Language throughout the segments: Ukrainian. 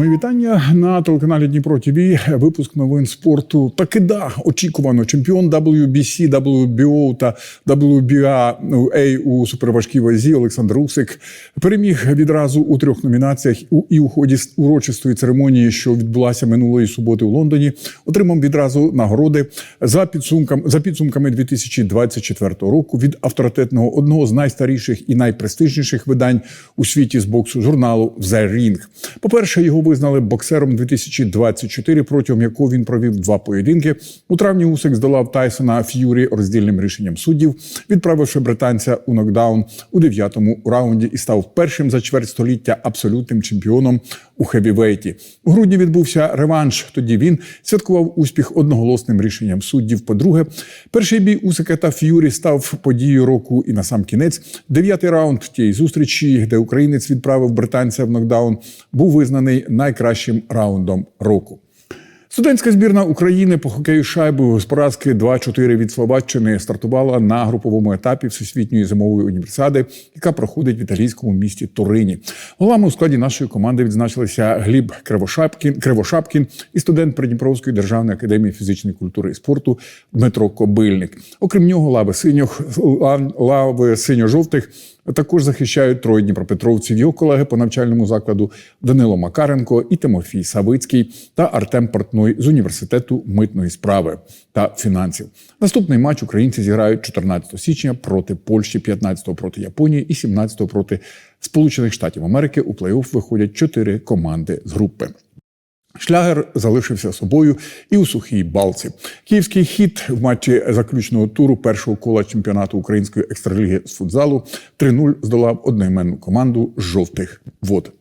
Мої вітання на телеканалі Дніпро ТВ. Випуск новин спорту. Таки да, очікувано. Чемпіон WBC, WBO та WBA у суперважкій вазі Олександр Усик переміг відразу у трьох номінаціях і у ході урочистої церемонії, що відбулася минулої суботи у Лондоні. Отримав відразу нагороди за підсумками за підсумками 2024 року від авторитетного одного з найстаріших і найпрестижніших видань у світі з боксу журналу The Ring. По-перше, його визнали боксером 2024, протягом якого він провів два поєдинки. У травні Усик здолав Тайсона Ф'юрі роздільним рішенням суддів, відправивши британця у нокдаун у дев'ятому раунді і став першим за чверть століття абсолютним чемпіоном у хевівейті. У грудні відбувся реванш. Тоді він святкував успіх одноголосним рішенням суддів. По-друге, перший бій Усика та Ф'юрі став подією року і на сам кінець. Дев'ятий раунд тієї зустрічі, де українець відправив британця в нокдаун, був визнаний найкращим раундом року. Студентська збірна України по хокею шайбою з поразки 2-4 від Словаччини стартувала на груповому етапі Всесвітньої зимової універсади, яка проходить в італійському місті Турині. Голами у складі нашої команди відзначилися Гліб Кривошапкін, Кривошапкін і студент Придніпровської державної академії фізичної культури і спорту Дмитро Кобильник. Окрім нього, лави синьох лави синьо-жовтих також захищають троє дніпропетровців. Його колеги по навчальному закладу Данило Макаренко і Тимофій Савицький та Артем Портной з університету митної справи та фінансів. Наступний матч українці зіграють 14 січня проти Польщі, 15 проти Японії і 17 проти Сполучених Штатів Америки. У плей-офф виходять чотири команди з групи. Шлягер залишився собою і у сухій балці. Київський хід в матчі заключного туру першого кола чемпіонату української екстраліги з футзалу 3-0 здолав одноіменну команду жовтих вод.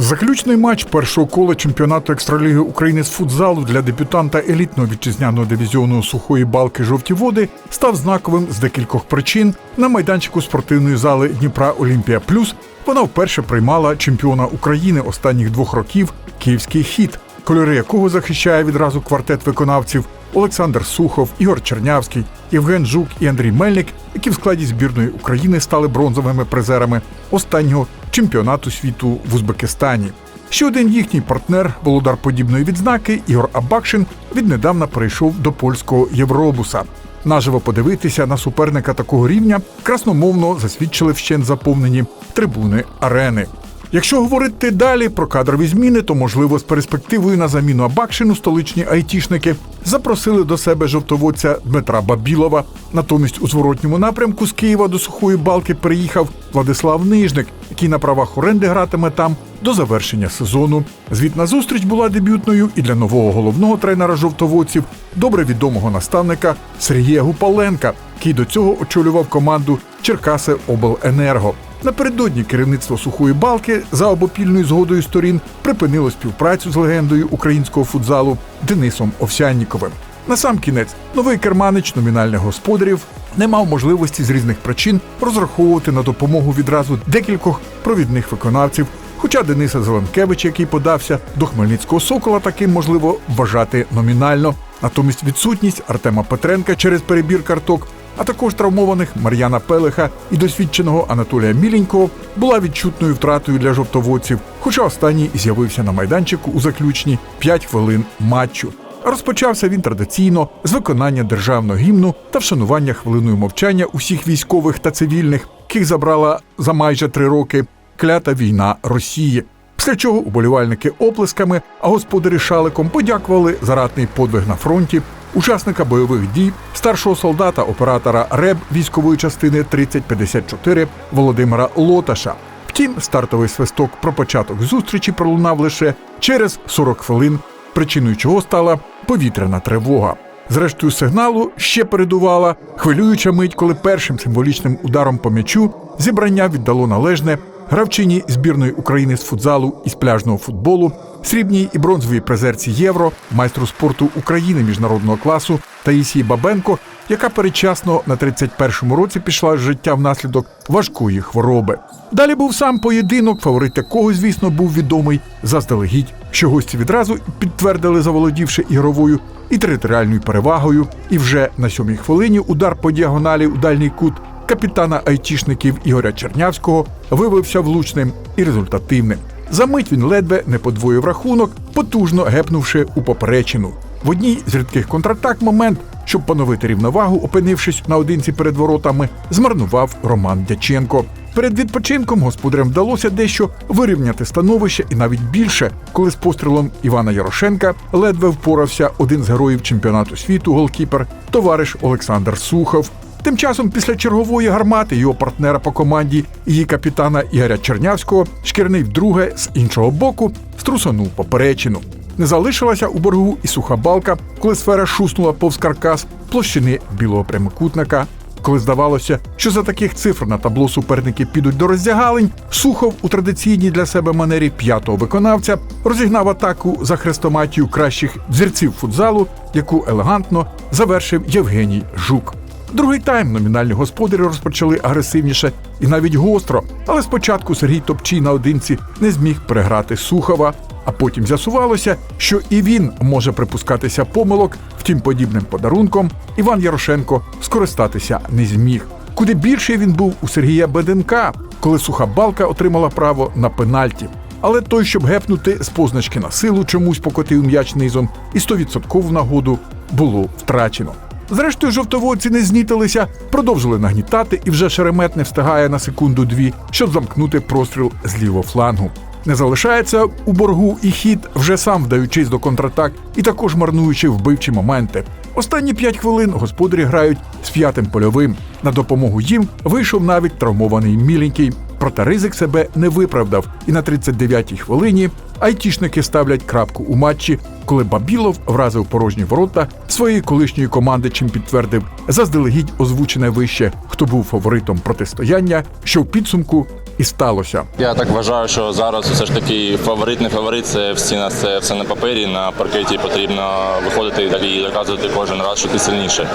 Заключний матч першого кола чемпіонату екстраліги України з футзалу для дебютанта елітного вітчизняного дивізіону сухої балки жовті води став знаковим з декількох причин. На майданчику спортивної зали Дніпра Олімпія Плюс вона вперше приймала чемпіона України останніх двох років Київський хід, кольори якого захищає відразу квартет виконавців Олександр Сухов, Ігор Чернявський, Євген Жук і Андрій Мельник, які в складі збірної України стали бронзовими призерами останнього чемпіонату світу в Узбекистані. Ще один їхній партнер, володар подібної відзнаки Ігор Абакшин, віднедавна перейшов до польського Євробуса. Наживо подивитися на суперника такого рівня красномовно засвідчили вщен заповнені трибуни арени. Якщо говорити далі про кадрові зміни, то можливо з перспективою на заміну Абакшину столичні айтішники запросили до себе жовтоводця Дмитра Бабілова. Натомість у зворотньому напрямку з Києва до сухої балки приїхав Владислав Нижник, який на правах оренди гратиме там до завершення сезону. Звітна зустріч була дебютною і для нового головного тренера жовтоводців, добре відомого наставника Сергія Гупаленка, який до цього очолював команду Черкаси Обленерго. Напередодні керівництво сухої балки за обопільною згодою сторін припинило співпрацю з легендою українського футзалу Денисом Овсянніковим. На сам кінець новий керманич номінальних господарів не мав можливості з різних причин розраховувати на допомогу відразу декількох провідних виконавців. Хоча Дениса Зеленкевича, який подався до Хмельницького сокола, таким можливо вважати номінально. Натомість відсутність Артема Петренка через перебір карток а також травмованих Мар'яна Пелеха і досвідченого Анатолія Міленького була відчутною втратою для жовтоводців, хоча останній з'явився на майданчику у заключні 5 хвилин матчу. Розпочався він традиційно з виконання державного гімну та вшанування хвилиною мовчання усіх військових та цивільних, яких забрала за майже три роки клята війна Росії. Після чого уболівальники оплесками, а господарі шаликом подякували за ратний подвиг на фронті, учасника бойових дій, старшого солдата оператора РЕБ військової частини 3054 Володимира Лоташа. Втім, стартовий свисток про початок зустрічі пролунав лише через 40 хвилин, причиною чого стала повітряна тривога. Зрештою, сигналу ще передувала хвилююча мить, коли першим символічним ударом по м'ячу зібрання віддало належне гравчині збірної України з футзалу і з пляжного футболу, срібній і бронзовій призерці Євро, майстру спорту України міжнародного класу Таїсії Бабенко, яка передчасно на 31-му році пішла з життя внаслідок важкої хвороби. Далі був сам поєдинок, фаворит якого, звісно, був відомий заздалегідь, що гості відразу підтвердили, заволодівши ігровою і територіальною перевагою. І вже на сьомій хвилині удар по діагоналі у дальній кут капітана айтішників Ігоря Чернявського виявився влучним і результативним. Замить він ледве не подвоїв рахунок, потужно гепнувши у поперечину. В одній з рідких контратак момент, щоб поновити рівновагу, опинившись наодинці перед воротами, змарнував Роман Дяченко. Перед відпочинком господарям вдалося дещо вирівняти становище і навіть більше, коли з пострілом Івана Ярошенка ледве впорався один з героїв чемпіонату світу, голкіпер, товариш Олександр Сухов. Тим часом, після чергової гармати його партнера по команді, її капітана Ігоря Чернявського, шкірний вдруге з іншого боку струсонув поперечину. Не залишилася у боргу і суха балка, коли сфера шуснула повз каркас площини білого прямокутника. Коли здавалося, що за таких цифр на табло суперники підуть до роздягалень, Сухов у традиційній для себе манері п'ятого виконавця розігнав атаку за хрестоматію кращих взірців футзалу, яку елегантно завершив Євгеній Жук. Другий тайм номінальні господарі розпочали агресивніше і навіть гостро, але спочатку Сергій Топчій наодинці не зміг переграти Сухова. А потім з'ясувалося, що і він може припускатися помилок, втім, подібним подарунком Іван Ярошенко скористатися не зміг. Куди більше він був у Сергія Беденка, коли суха балка отримала право на пенальті. Але той, щоб гепнути з позначки на силу, чомусь покотив м'яч низом, і 100% нагоду було втрачено. Зрештою, жовтоводці не знітилися, продовжили нагнітати, і вже шеремет не встигає на секунду-дві, щоб замкнути простріл з лівого флангу. Не залишається у боргу і хід, вже сам вдаючись до контратак і також марнуючи вбивчі моменти. Останні п'ять хвилин господарі грають з п'ятим польовим. На допомогу їм вийшов навіть травмований міленький. Проте ризик себе не виправдав, і на 39-й хвилині айтішники ставлять крапку у матчі, коли Бабілов вразив порожні ворота своєї колишньої команди, чим підтвердив заздалегідь озвучене вище, хто був фаворитом протистояння, що в підсумку і сталося. Я так вважаю, що зараз все ж таки фаворит, не фаворит, це всі нас це все на папері. На паркеті потрібно виходити і доказувати кожен раз, що ти сильніше.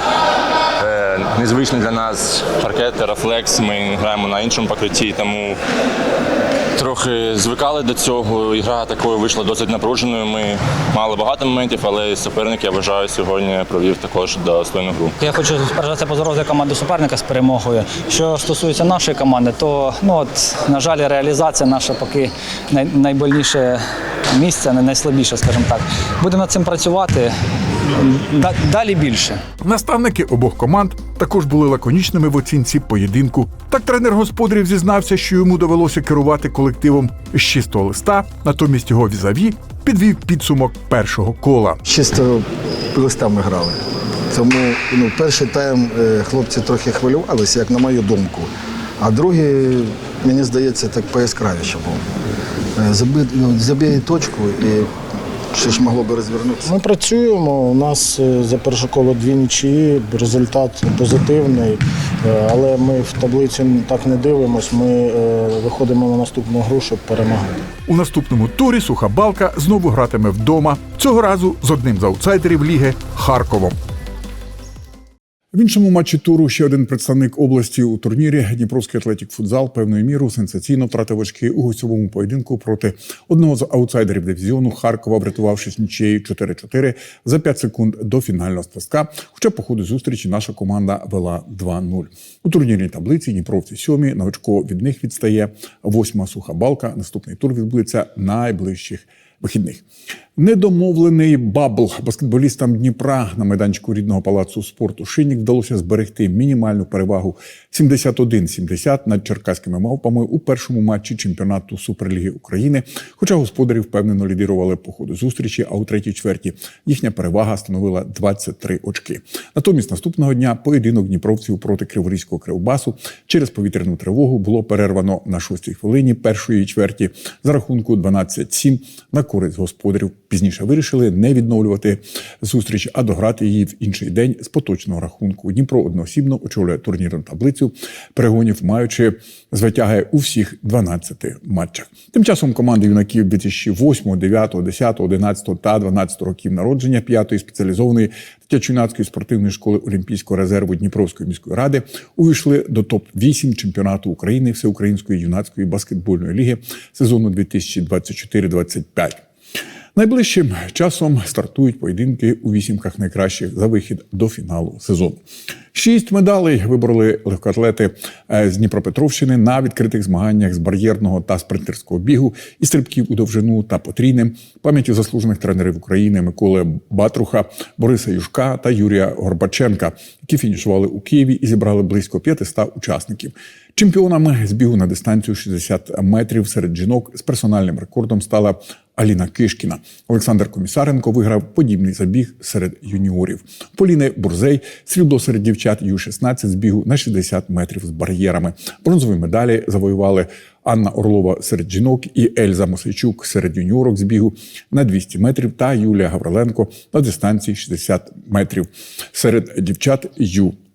Е, незвичний для нас паркет, рефлекс. Ми граємо на іншому покритті, тому трохи звикали до цього. Ігра такою вийшла досить напруженою. Ми мали багато моментів, але суперник, я вважаю, сьогодні провів також достойну гру. Я хочу все поздоровити команду суперника з перемогою. Що стосується нашої команди, то ну от на жаль, реалізація наша поки най- найбольніше місце, найслабіше, скажімо так. Будемо над цим працювати. Да- Далі більше. Наставники обох команд також були лаконічними в оцінці поєдинку. Так тренер господарів зізнався, що йому довелося керувати колективом з чистого листа, натомість його візаві підвів підсумок першого кола. чисто листами грали. Тому ну, перший тайм е, хлопці трохи хвилювалися, як на мою думку. А другий, мені здається, так пояскравіше був. Е, Заби, ну, точку і ще ж могло би розвернутися. Ми працюємо. У нас е, за перше коло дві нічиї, результат позитивний, е, але ми в таблицю так не дивимось. Ми е, виходимо на наступну гру, щоб перемагати. У наступному турі суха балка знову гратиме вдома. Цього разу з одним з аутсайдерів ліги Харковом. В іншому матчі туру ще один представник області у турнірі Дніпровський атлетік футзал певною мірою сенсаційно втратив очки у гостьовому поєдинку проти одного з аутсайдерів дивізіону Харкова, врятувавшись нічиєю 4-4 за 5 секунд до фінального свистка. Хоча по ходу зустрічі наша команда вела 2-0. У турнірній таблиці Дніпровці сьомі на очко від них відстає восьма суха балка. Наступний тур відбудеться найближчих вихідних. Недомовлений бабл баскетболістам Дніпра на майданчику рідного палацу спорту Шинік вдалося зберегти мінімальну перевагу 71-70 над черкаськими мавпами у першому матчі чемпіонату Суперліги України. Хоча господарі впевнено лідирували по ходу зустрічі, а у третій чверті їхня перевага становила 23 очки. Натомість наступного дня поєдинок дніпровців проти Криворізького кривбасу через повітряну тривогу було перервано на шостій хвилині першої чверті за рахунку 12-7 на користь господарів. Пізніше вирішили не відновлювати зустріч, а дограти її в інший день з поточного рахунку. Дніпро одноосібно очолює турнірну таблицю перегонів, маючи звитяги у всіх 12 матчах. Тим часом команди юнаків 2008, 9, 10, 11 та 12 років народження п'ятої спеціалізованої дитячо-юнацької спортивної школи Олімпійського резерву Дніпровської міської ради увійшли до топ 8 чемпіонату України Всеукраїнської юнацької баскетбольної ліги сезону 2024-25. Найближчим часом стартують поєдинки у вісімках найкращих за вихід до фіналу сезону. Шість медалей вибороли легкоатлети е, з Дніпропетровщини на відкритих змаганнях з бар'єрного та спринтерського бігу і стрибків у довжину та потрійним пам'яті заслужених тренерів України Миколи Батруха, Бориса Юшка та Юрія Горбаченка, які фінішували у Києві і зібрали близько 500 учасників. Чемпіонами з бігу на дистанцію 60 метрів серед жінок з персональним рекордом стала Аліна Кишкіна. Олександр Комісаренко виграв подібний забіг серед юніорів. Поліни Бурзей срібло серед дівчат Ю-16 з бігу на 60 метрів з бар'єрами. Бронзові медалі завоювали Анна Орлова серед жінок і Ельза Мосейчук серед юніорок з бігу на 200 метрів та Юлія Гавриленко на дистанції 60 метрів серед дівчат Ю.